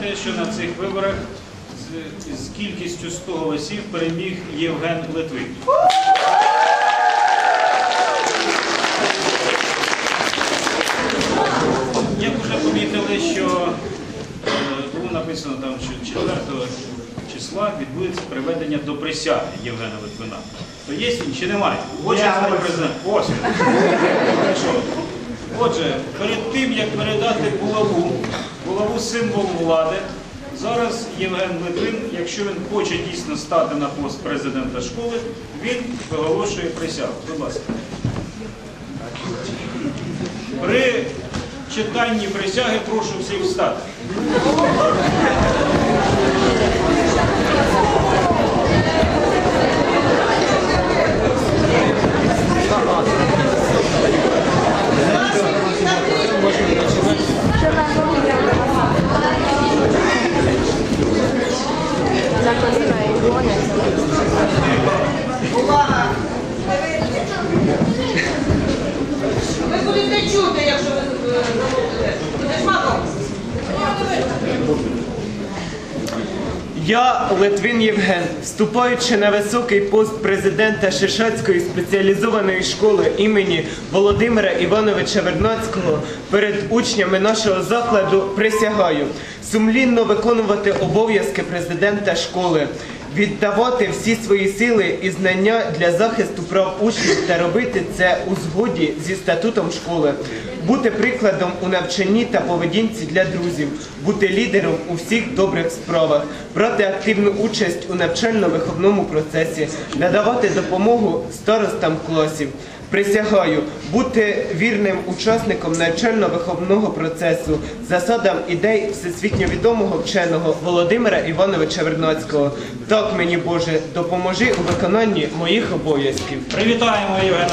знаєте, що на цих виборах з, з кількістю 100 голосів переміг Євген Литвин. Як вже помітили, що е, було написано там, що 4 числа відбудеться приведення до присяги Євгена Литвина. То є він чи немає? Хоче стати президентом? Ось. Отже, перед тим, як передати булаву, булаву символ влади, зараз Євген Литвин, якщо він хоче дійсно стати на пост президента школи, він виголошує присягу. Будь ласка. При читанні присяги прошу всіх встати. Ви будете чути, якщо ви е, замовите. Будеш маком? Я, Литвин Євген, вступаючи на високий пост президента Шишацької спеціалізованої школи імені Володимира Івановича Вернацького, перед учнями нашого закладу присягаю сумлінно виконувати обов'язки президента школи, віддавати всі свої сили і знання для захисту прав учнів та робити це у згоді зі статутом школи, бути прикладом у навчанні та поведінці для друзів, бути лідером у всіх добрих справах, брати активну участь у навчально-виховному процесі, надавати допомогу старостам класів. Присягаю бути вірним учасником навчально-виховного процесу, засадам ідей всесвітньо відомого вченого Володимира Івановича Вернацького. Так мені Боже, допоможи у виконанні моїх обов'язків. Привітаємо Євгена.